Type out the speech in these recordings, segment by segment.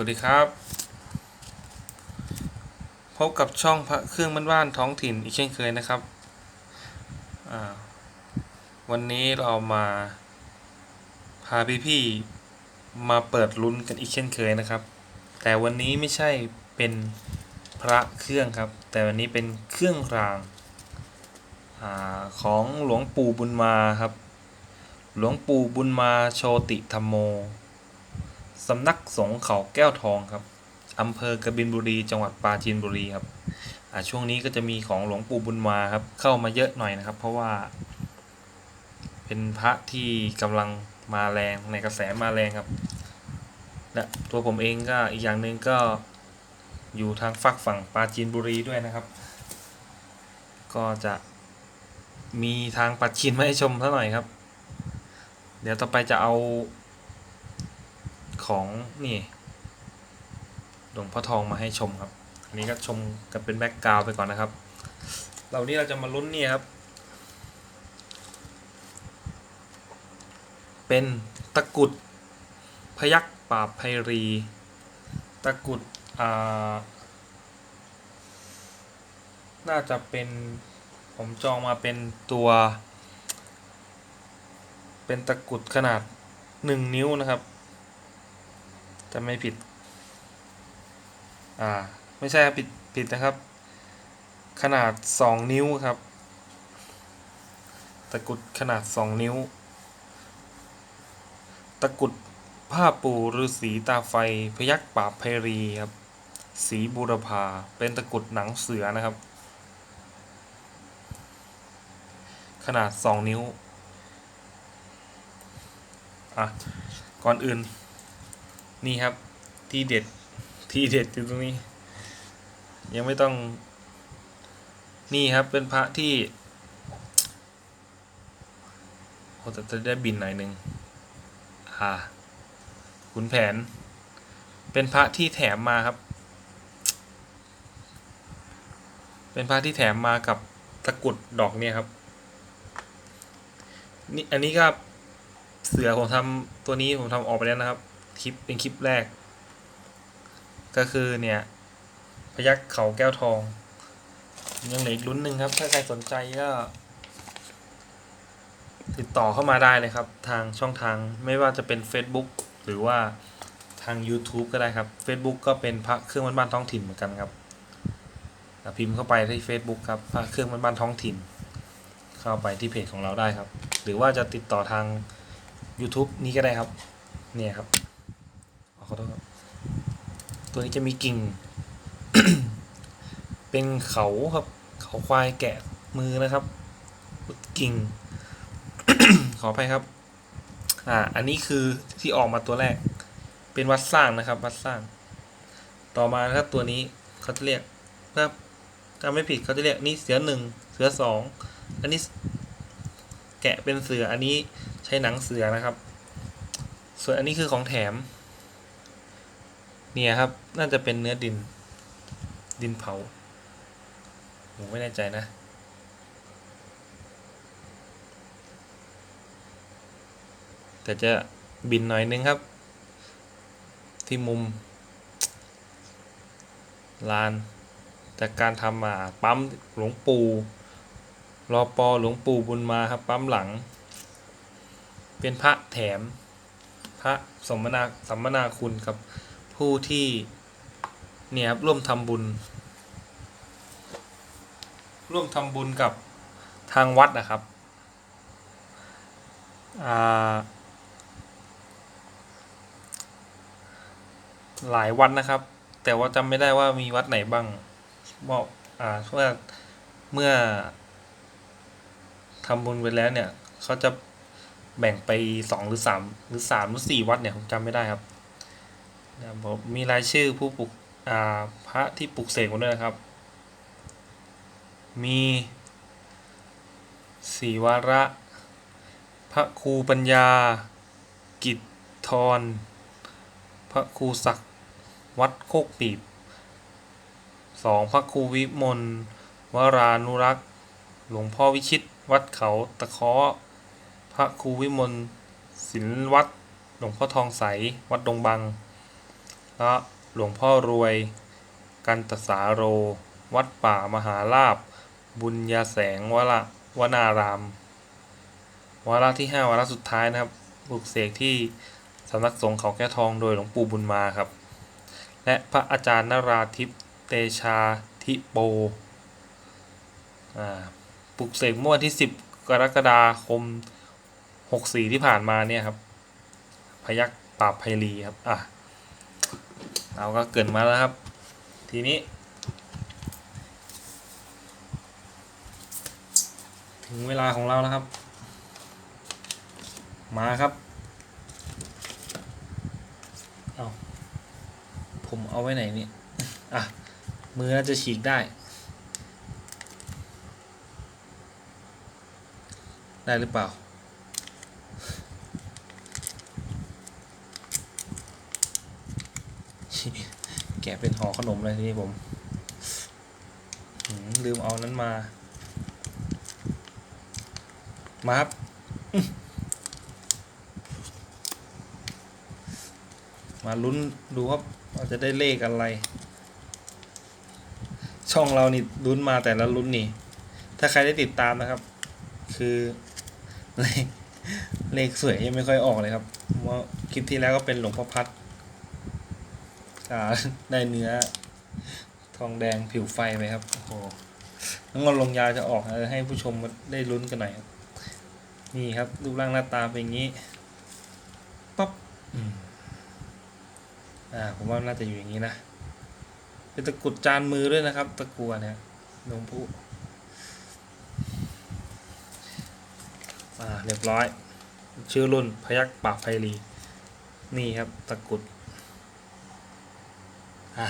วัสดีครับ พบกับช่องพระเครื่องบ้านๆท้องถิ่นอีกเช่นเคยนะครับ วันนี้เรามาพาพี่ๆมาเปิดลุ้นกันอีกเช่นเคยนะครับ แต่วันนี้ไม่ใช่เป็นพระเครื่องครับ แต่วันนี้เป็นเครื่องรางอาของหลวงปู่บุญมาครับ หลวงปู่บุญมาโชติธรรมโม สำนักสงฆ์เขาแก้วทองครับอำเภอกบินบุรี จังหวัดปราจีนบุรีครับช่วงนี้ก็จะมีของหลวงปู่บุญมาครับ เข้ามาเยอะหน่อยนะครับ เพราะว่า เป็นพระที่กำลังมาแรงในกระแสมาแรงครับ และตัวผมเองก็อีกอย่างหนึ่งก็อยู่ทางฝักฝั่งปราจีนบุรีด้วยนะครับ ก็จะมีทางปัดชินมาให้ชมซะหน่อยครับ เดี๋ยวต่อไปจะเอา ของนี่หลวงพ่อทองมาให้ชมครับ อันนี้ก็ชมกันเป็นแบ็กกราวไปก่อนนะครับ เรานี้เราจะมาลุ้นนี่ครับ เป็นตะกรุดพยักปราบไพรี ตะกรุดอ่าน่าจะเป็นผมจองมาเป็นตัว เป็นตะกรุดขนาดหนึ่งนิ้วนะครับ จะไม่ผิด อ่า ไม่ใช่ผิดผิดนะครับ ขนาดสองนิ้วครับ ตะกุดขนาดสองนิ้ว ตะกุดผ้าปูฤาษีตาไฟพยักปราบไพรีครับ สีบูรพาเป็นตะกุดหนังเสือนะครับ ขนาดสองนิ้ว อะ ก่อนอื่น นี่ครับ ที่เด็ด ที่เด็ดอยู่ตรงนี้ ยังไม่ต้อง นี่ครับเป็นพระที่โอ้แต่จะได้บินหน่อยหนึ่งอ่าขุนแผน เป็นพระที่แถมมาครับ เป็นพระที่แถมมากับตะกรุดดอกเนี่ยครับ นี่อันนี้ก็เสือผมทำตัวนี้ผมทำออกไปแล้วนะครับ คลิปเป็นคลิปแรก ก็คือเนี่ยพยักเขาแก้วทอง ยังเหลืออีกลุ้นหนึ่งครับ ถ้าใครสนใจก็ ติดต่อเข้ามาได้เลยครับ ทางช่องทางไม่ว่าจะเป็น Facebook หรือว่าทาง YouTube ก็ได้ครับ Facebook ก็เป็นพระเครื่องบ้านๆท้องถิ่นเหมือนกันครับพิมพ์เข้าไปที่ Facebook ครับพระเครื่องบ้านๆท้องถิ่น เข้าไปที่เพจของเราได้ครับ หรือว่าจะติดต่อทาง YouTube นี้ก็ได้ครับ เนี่ยครับ ขอโทษครับตัวนี้จะมีกิ่ง เป็นเขาครับ เขาควายแกะมือนะครับ กิ่ง ขออภัยครับ อ่า อันนี้คือที่ออกมาตัวแรก เป็นวัดสร้างนะครับ วัดสร้าง ต่อมานะครับตัวนี้เขาจะเรียกถ้าจำไม่ผิดเขาจะเรียกนี่เสือหนึ่งเสือสองอันนี้แกะเป็นเสืออันนี้ใช้หนังเสือนะครับ ส่วนอันนี้คือของแถม เนี่ยครับ น่าจะเป็นเนื้อดิน ดินเผาผมไม่แน่ใจนะ แต่จะบินหน่อยนึงครับ ที่มุม ลาน จากการทำมาปั๊มหลวงปู่รอปอหลวงปู่บุญมาครับ ปั๊มหลัง เป็นพระแถม พระสมนาสัมมนาคุณกับ ผู้ที่เนี่ยครับร่วมทำบุญ ร่วมทำบุญกับทางวัดนะครับหลายวัดนะครับ แต่ว่าจำไม่ได้ว่ามีวัดไหนบ้างบอกอ่าเมื่อเมื่อทำบุญไปแล้วเนี่ยเขาจะแบ่งไปสองหรือสามหรือสามหรือสี่วัดเนี่ยผมจำไม่ได้ครับ นะผมมีรายชื่อผู้ปลุกอ่าพระที่ปลุกเสกมาด้วยนะครับ มีสีวระ พระครูปัญญา กิจทร พระครูศักดิ์วัดโคกปีบสองพระครูวิมลวรานุรักษ์ หลวงพ่อวิชิต วัดเขาตะเคาะพระครูวิมลศิลวัดหลวงพ่อทองใส วัดดงบัง และหลวงพ่อรวย กันตสาโร วัดป่ามหาลาบ บุญญาแสงวละวนาราม วาระที่ 5 วาระสุดท้ายนะครับปลุกเสกที่สำนักสงฆ์เขาแก้วทองโดยหลวงปู่บุญมาครับ และพระอาจารย์นราธิปเตชาธิโปปลุกเสกเมื่อวันที่ 10 กรกฎาคม 64 ที่ผ่านมาเนี่ยครับ พยักปราบไพรีครับ อะ เราก็เกินมาแล้วครับ ทีนี้ ถึงเวลาของเราแล้วครับ มาครับเอาผมเอาไว้ไหนเนี่ยอะมือน่าจะฉีกได้ ได้หรือเปล่า แกะเป็นห่อขนมเลยทีนี้ผมลืมเอานั้นมา มาครับมาลุ้นดูครับว่าจะได้เลขอะไร ช่องเรานี่ลุ้นมาแต่ละลุ้นนี่ ถ้าใครได้ติดตามนะครับ คือเลขเลขสวยยังไม่ค่อยออกเลยครับเพราะว่าคลิปที่แล้วก็เป็นหลวงพ่อพัด อ่าได้เนื้อ ทองแดงผิวไฟไปครับโอ้โหน้ำมันลงยาจะออกให้ผู้ชมได้ลุ้นกันหน่อยครับนี่ครับรูปร่างหน้าตาเป็นอย่างนี้ปั๊บอืมอ่าผมว่าน่าจะอยู่อย่างนี้นะเป็นตะกรุดจานมือด้วยนะครับ ตะกัวเนี่ยหลวงปู่อ่าเรียบร้อย ชื่อรุ่นพยักปากไพรีนี่ครับ ตะกรุด อะ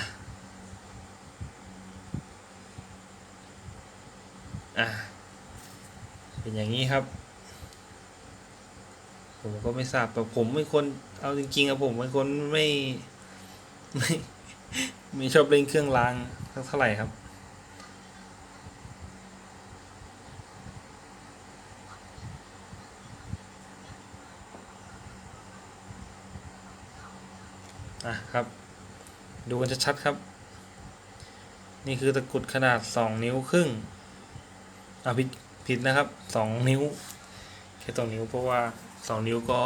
อะเป็นอย่างนี้ครับ ผมก็ไม่ทราบแต่ผมเป็นคนเอาจริงๆอะผมเป็นคนไม่ไม่ไม่ชอบเล่นเครื่องรางสักเท่าไหร่ครับอะครับ ดูกันชัดๆครับ นี่คือตะกรุดขนาดสองนิ้วครึ่งอะผิดผิดนะครับสองนิ้วแค่สองนิ้วเพราะว่าสองนิ้วก็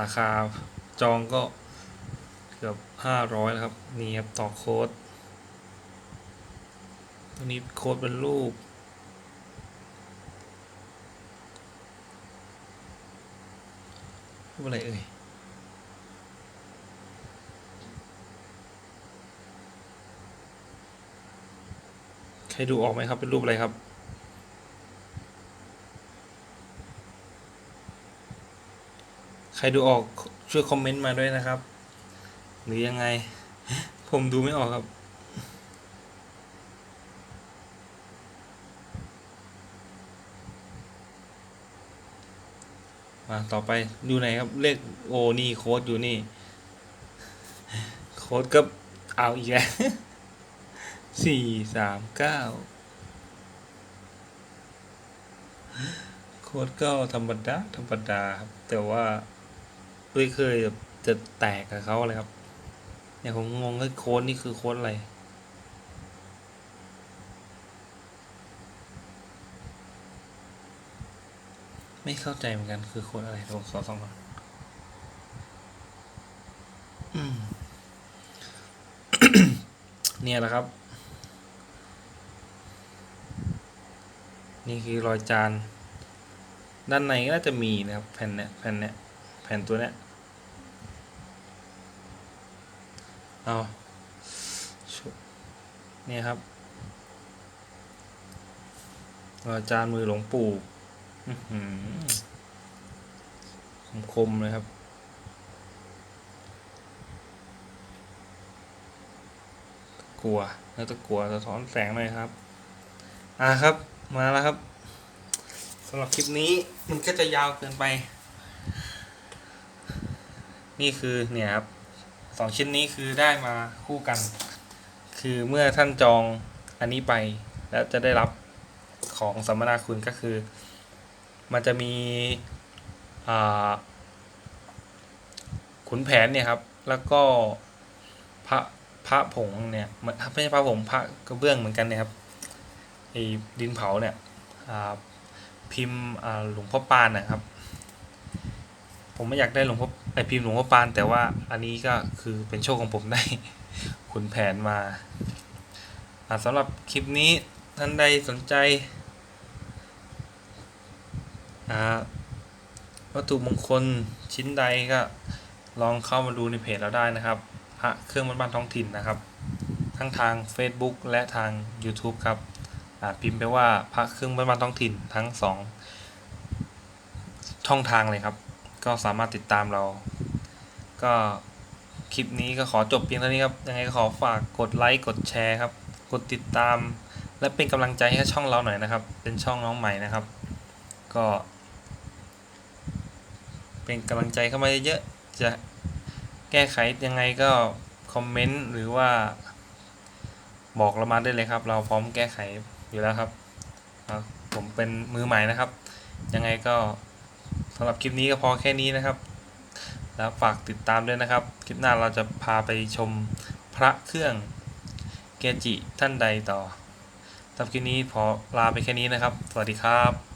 ราคาจองก็เกือบห้าร้อยแล้วครับ นี่ครับต่อโค้ดตัวนี้โค้ดเป็นรูปรูปอะไรเอ่ย ใครดูออกไหมครับ เป็นรูปอะไรครับ ใครดูออกช่วยคอมเมนต์มาด้วยนะครับ หรือยังไง ผมดูไม่ออกครับมาต่อไปอยู่ไหนครับ เลขโอนี่โค้ดอยู่นี่ โค้ดก็เอาอีกแล้ว สี่สามเก้าโค้ดก็ธรรมดาธรรมดาครับ แต่ว่าไม่เคยจะแตกกับเขาเลยครับเนี่ยผมงงว่าโค้ดนี่คือโค้ดอะไรไม่เข้าใจเหมือนกันคือโค้ดอะไรเดี๋ยวผมขอสองก่อนเนี่ยแหละครับ นี่คือรอยจาน ด้านในก็น่าจะมีนะครับแผ่นเนี้ยแผ่นเนี้ยแผ่นตัวเนี้ยเอาเนี่ยครับรอยจานมือหลวงปู่คมๆเลยครับกลัวแล้วตะกัวสะท้อนแสงหน่อยครับ อ่าครับ มาแล้วครับสำหรับคลิปนี้มันก็จะยาวเกินไป นี่คือเนี่ยครับสองชิ้นนี้คือได้มาคู่กัน คือเมื่อท่านจองอันนี้ไป แล้วจะได้รับของสัมมนาคุณก็คือ มันจะมีขุนแผนเนี่ยครับ แล้วก็พระพระผงเนี่ยมันไม่ใช่พระผงพระกระเบื้องเหมือนกันเนี่ยครับ ไอ้ดินเผาเนี่ยพิมพ์หลวงพ่อปานนะครับ ผมไม่อยากได้หลวงพ่อไอพิมพ์หลวงพ่อปาน แต่ว่าอันนี้ก็คือเป็นโชคของผมได้ขุนแผนมาสำหรับคลิปนี้ท่านใดสนใจวัตถุมงคลชิ้นใดก็ลองเข้ามาดูในเพจเราได้นะครับ พระเครื่องบ้านๆท้องถิ่นนะครับ ทั้งทาง Facebook และทาง YouTube ครับ อ่าพิมพ์ไปว่าพระเครื่องบ้านๆท้องถิ่นทั้งสองช่องทางเลยครับ ก็สามารถติดตามเรา ก็คลิปนี้ก็ขอจบเพียงเท่านี้ครับ ยังไงก็ขอฝากกดไลค์กดแชร์ครับ กดติดตาม และเป็นกำลังใจให้ช่องเราหน่อยนะครับ เป็นช่องน้องใหม่นะครับ ก็ เป็นกำลังใจเข้ามาเยอะๆจะแก้ไขยังไงก็คอมเมนต์หรือว่าบอกเรามาได้เลยครับ เราพร้อมแก้ไข อยู่แล้วครับครับผมเป็นมือใหม่นะครับ ยังไงก็สำหรับคลิปนี้ก็พอแค่นี้นะครับ แล้วฝากติดตามด้วยนะครับ คลิปหน้าเราจะพาไปชมพระเครื่องเกจิท่านใดต่อสำหรับคลิปนี้พอลาไปแค่นี้นะครับ สวัสดีครับ